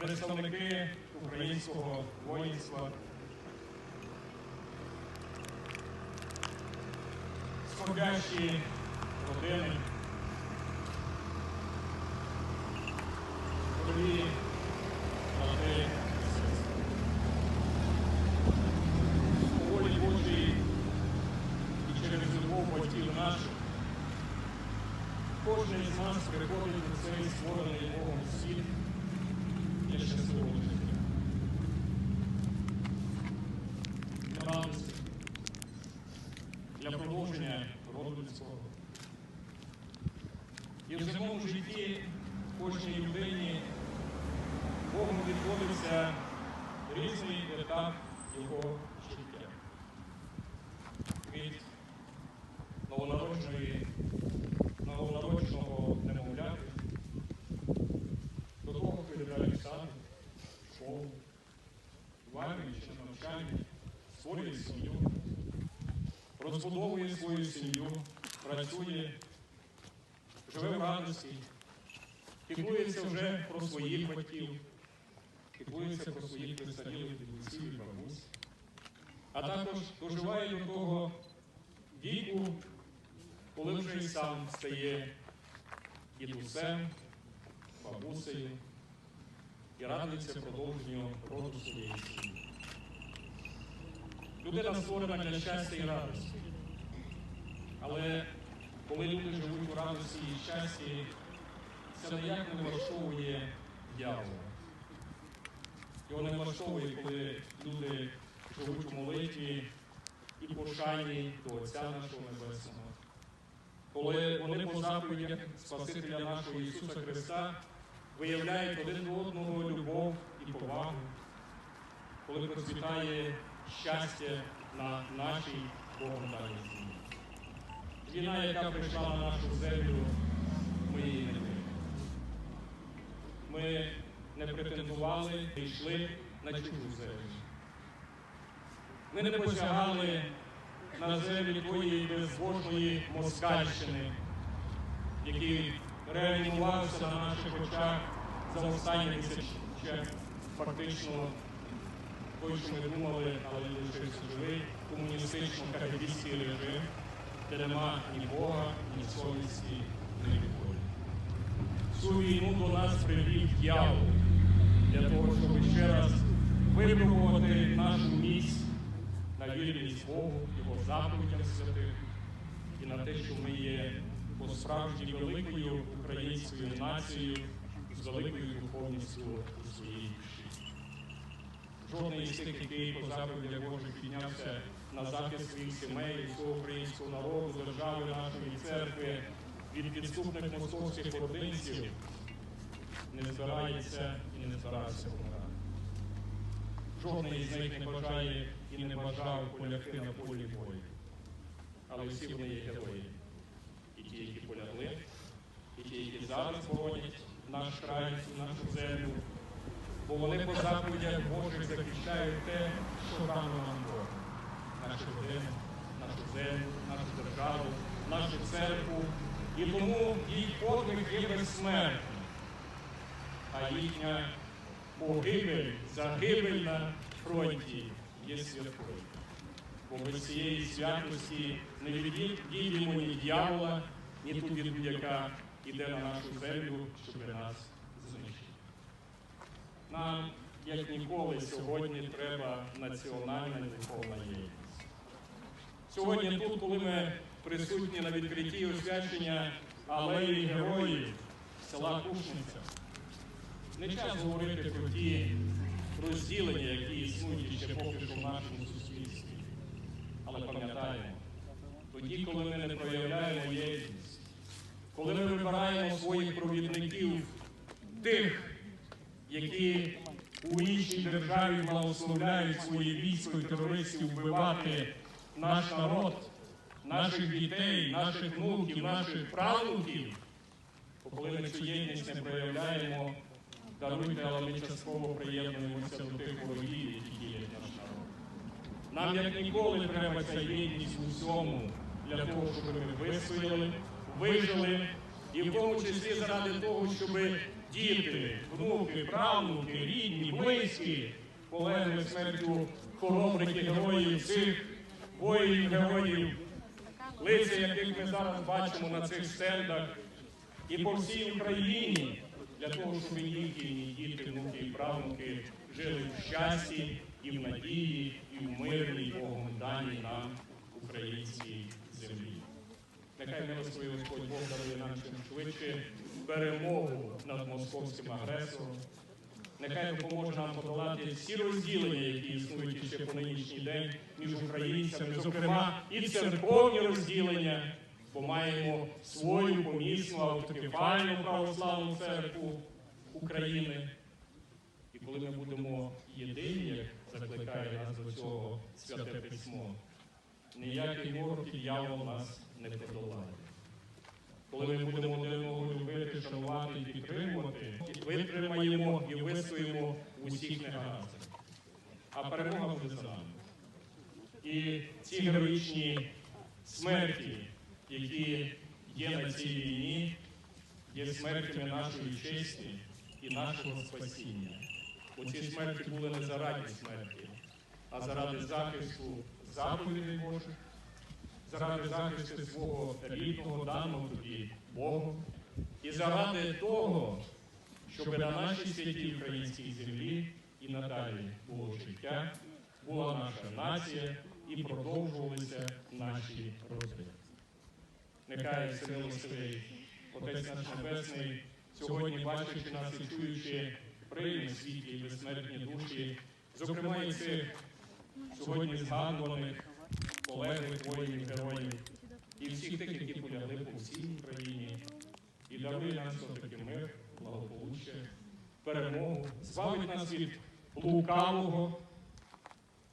представники українського воїнства, скорбящі родини, дорогі брати і сестри. По волі Божій і через любов батьків наших кожен із нас приходить у цей створений Богом світ для щасливого життя. Для радості, для продовження роду людського. І в земному житті кожній людині Богом відводиться різний етап його життя. Від новонародженої новонародженого немовляти, до того, хто йде в сад, в школу, в армії чи на навчанні, створює сім'ю, розбудовує свою сім'ю, працює, живе в радості, піклується вже про своїх батьків, піклується про своїх престарілих дідусів і бабусь, а також доживає до того віку, коли вже й сам стає дідусем, бабусею і радується продовженню роду своєї сім'ї. Людина створена для щастя і радості. Але коли люди живуть у радості і щасті, це ніяк не влаштовує дьявола. Його не влаштовує, коли люди живуть у молитві і пошані до Отця нашого Небесного коли вони по заповідях Спасителя нашого Ісуса Христа виявляють один до одного любов і повагу, коли процвітає щастя на нашій Богом землі. Війна, яка прийшла на нашу землю, ми її не. Ми не претендували, не йшли на чужу землю. Ми не посягали на землі твоєї безбожної Москальщини, який реанімувався на наших очах за останні місяці. Фактично той, що ми думали, але він лишився живий, комуністично-кагабійський режим, де нема ні Бога, ні совісті, ні. Цю війну до нас привів дьявол для того, щоб ще раз випробувати нашу місць на вірність Богу, Його заповідям святих і на те, що ми є по-справжній великою українською нацією з великою духовністю у своїй душі. Жодний із тих, який по заповідях Божих піднявся на захист своїх сімей, всього українського народу, держави нашої церкви від підступних московських ординців, не збирається і не збирається помирати. Жодний із них не бажає і не бажав полягти на полі бою. Але всі вони є герої. І ті, які полягли, і ті, які зараз боронять наш край, нашу землю. Бо вони по заповідях Божих захищають те, що дано нам Бог. Наші родини, нашу землю, нашу державу, нашу церкву. І тому їх подвиг є безсмертний. А їхня погибель, загибель на фронті є святою. Бо без цієї святості не відійдемо ні дьявола, ні ту біду, яка йде на нашу землю, щоб нас знищити. Нам, як ніколи, сьогодні треба національна духовна єдність. Сьогодні тут, коли ми присутні на відкритті освячення алеї героїв села Кушниця, не час говорити про ті розділення, які існують ще поки що в нашому суспільстві. Але пам'ятаємо, тоді, коли ми не проявляємо єдність, коли ми вибираємо своїх провідників, тих, які у іншій державі благословляють своє військо і терористів вбивати наш народ, наших дітей, наших внуків, наших правнуків, коли ми цю єдність не проявляємо, даруйте, але ми частково приєднуємося до тих ворогів, які діють наш народ. Нам як ніколи треба ця єдність у всьому для того, щоб ми вистояли, вижили і в тому числі заради того, щоб діти, внуки, правнуки, рідні, близькі полегли смертю хоробрих і героїв цих воїнів, героїв, лиця, яких ми зараз бачимо на цих стендах, і по всій Україні, для того, щоб їхні діти, внуки і правнуки жили в щасті і в надії, і в мирній Богом даній нам українській землі. Нехай милостивий Господь Бог дарує нам чим швидше перемогу над московським агресором. Нехай допоможе нам подолати всі розділення, які існують ще по нинішній день між українцями, зокрема і церковні розділення, бо маємо свою помісну автокефальну православну церкву України. І коли ми будемо єдині, як закликає нас до цього святе письмо, ніякий ворог і дьявол нас не подолає. Коли ми будемо один одного любити, шанувати і підтримувати, витримаємо і вистоїмо в усіх негараздах. А перемога буде за нами. І ці героїчні смерті, які є на цій війні, є смертями нашої честі і нашого спасіння. Бо ці смерті були не заради смерті, а заради захисту заповідей Божих, заради захисту свого рідного, даного тобі Богом, і заради того, щоб на нашій святій українській землі і надалі було життя, була наша нація і продовжувалися наші роди. Нехай всемилостивий Отець наш Небесний, сьогодні бачачи нас і чуючи, прийме світлі і безсмертні душі, зокрема і цих сьогодні згадуваних полеглих воїнів, героїв і всіх тих, які полягли по всій Україні, і дарує нам все-таки мир, благополуччя, перемогу, збавить нас від лукавого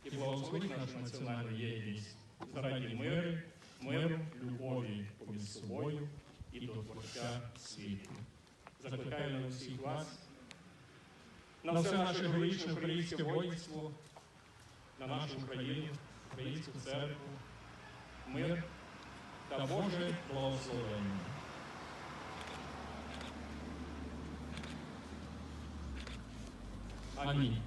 і благословить нашу національну єдність. Заради миру, миру, любові поміж собою і до Творця світу. Закликаю на усіх вас, на все наше героїчне українське воїнство, на нашу Україну, українську мир та Боже благословення. Амінь.